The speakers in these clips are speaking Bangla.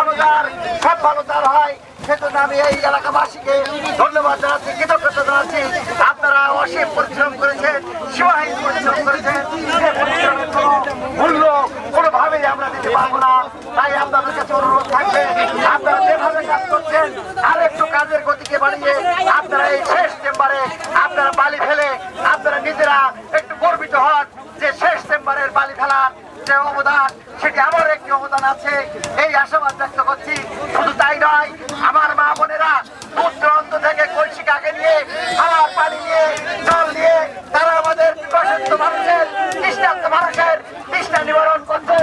ভালো যার, সব ভালো তার হয়। সেজন্য আমি এই এলাকাবাসীকে ধন্যবাদ জানাচ্ছি, কৃতজ্ঞতা জানাচ্ছি। আপনারা অসীম পরিশ্রম করেছেন, সীমাহীন পরিশ্রম করেছেন। মূল্য কোনোভাবেই আমরা দিতে পারব না। তাই আপনাদের কাছে অনুরোধ থাকবে, আপনারা যেভাবে কাজ করছেন আর একটু কাজের গতিকে বাড়িয়ে আপনারা এই শেষ চেম্বারে আপনারা বালি ফেলে আপনারা নিজেরা একটু গর্বিত হন যে শেষ চেম্বারের বালি ফেলার যে অবদান, সেটি আমার অবদান আছে? এই আশাবাদ ব্যক্ত করছি। শুধু তাই নয়, আমার মা বোনেরা দূর দূরান্ত থেকে কলসি কাকে নিয়ে খাবার পানি নিয়ে, জল নিয়ে, তারা আমাদের বিকশিত মানুষের তৃষ্ণার্ত মানুষের তৃষ্ণা নিবারণ করছে।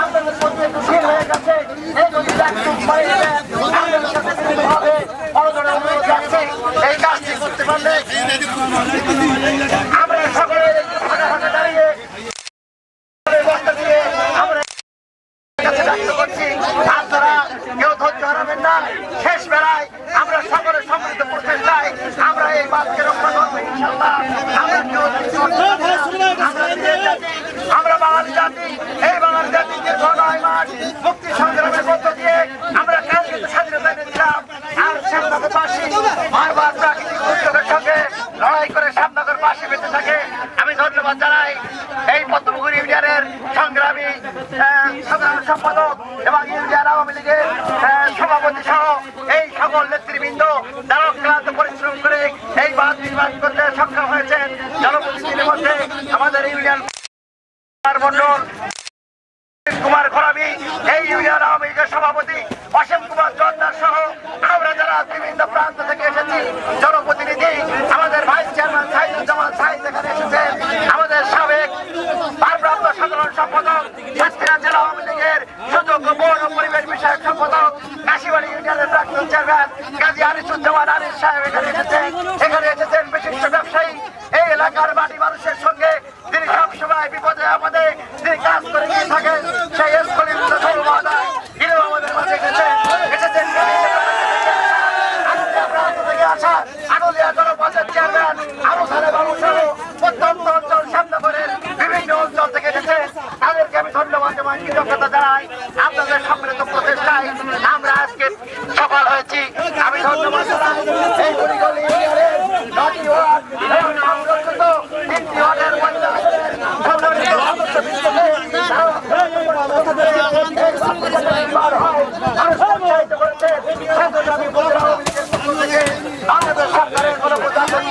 আপনাদের একটু শীল হয়ে গেছে। এই যদি একটু পরে দেন, আপনাদের সাথে মিলিত হবে বড়জোর অনুরোধ যাচ্ছে এই কাজটি করতে পারলে আমরা সকলে একটু ফাঁকা ফাঁকা দাঁড়িয়ে বস্তা দিয়ে আমরা কাছে ব্যক্ত করছি আপনারা কেউ ধৈর্য হারাবেন না শেষ বেলায় আমরা সকলে সম্মিলিত প্রচেষ্টায় আমরা এই বাদকে রক্ষা আমরা জাতি, বাঙালি জাতি এই বাঙালি জাতির দীর্ঘ নয় মাস মুক্তি সংগ্রামের মধ্য দিয়ে আমরা কাল কিন্তু স্বাধীনতা এনেছিলাম আর শ্যামনগর পাশে বারবার প্রাকৃতিক সঙ্গে লড়াই করে শ্যামনগর পাশে বেঁচে থাকে। এই পদ্মপুকুর ইউনিয়নের সংগ্রামী সম্পাদক এবং ইউনিয়ন আওয়ামী লীগের সভাপতি সহ এই সকল নেতৃবৃন্দ পরিশ্রম করে এই নির্মাণ করতে সক্ষম হয়েছেন। জনপ্রতিনিধির মধ্যে আমাদের ইউনিয়ন মন্ডল কুমার খরাবি এই ইউনিয়ন আওয়ামী লীগের সভাপতি অসীম কুমার জোয়ারদার সহ আমরা যারা বিভিন্ন প্রান্ত থেকে এসেছি জনপ্রতিনিধি আমাদের ভাইস চেয়ারম্যান সাইদুজ্জামান সাইদ এখানে এসেছেন আমাদের সাবেক ভারপ্রাপ্ত সাধারণ সম্পাদক সাতক্ষীরা জেলা আওয়ামী লীগের সুযোগ্য বন ও পরিবেশ বিষয়ক সম্পাদক কাশিবাড়ি ইউনিয়নের প্রাক্তন চেয়ারম্যান কাজী আনিসুজ্জামান আনিস সাহেব এখানে এসেছেন। এখানে এসেছেন বিশিষ্ট ব্যবসায়ী। এই এলাকার বাড়ি মানুষের সঙ্গে তিনি সবসময় বিপদে আপদে তিনি কাজ করে দিয়ে থাকেন, সেই স্কুলের বাবু সহ প্রত্যন্ত অঞ্চল শ্যামনগরের বিভিন্ন অঞ্চল থেকে এসেছে তাদেরকে আমি ধন্যবাদ জানাই আপনাদের আমরা আজকে সফল হয়েছি। আমি ধন্যবাদ সরকারের কোনো প্রধানমন্ত্রী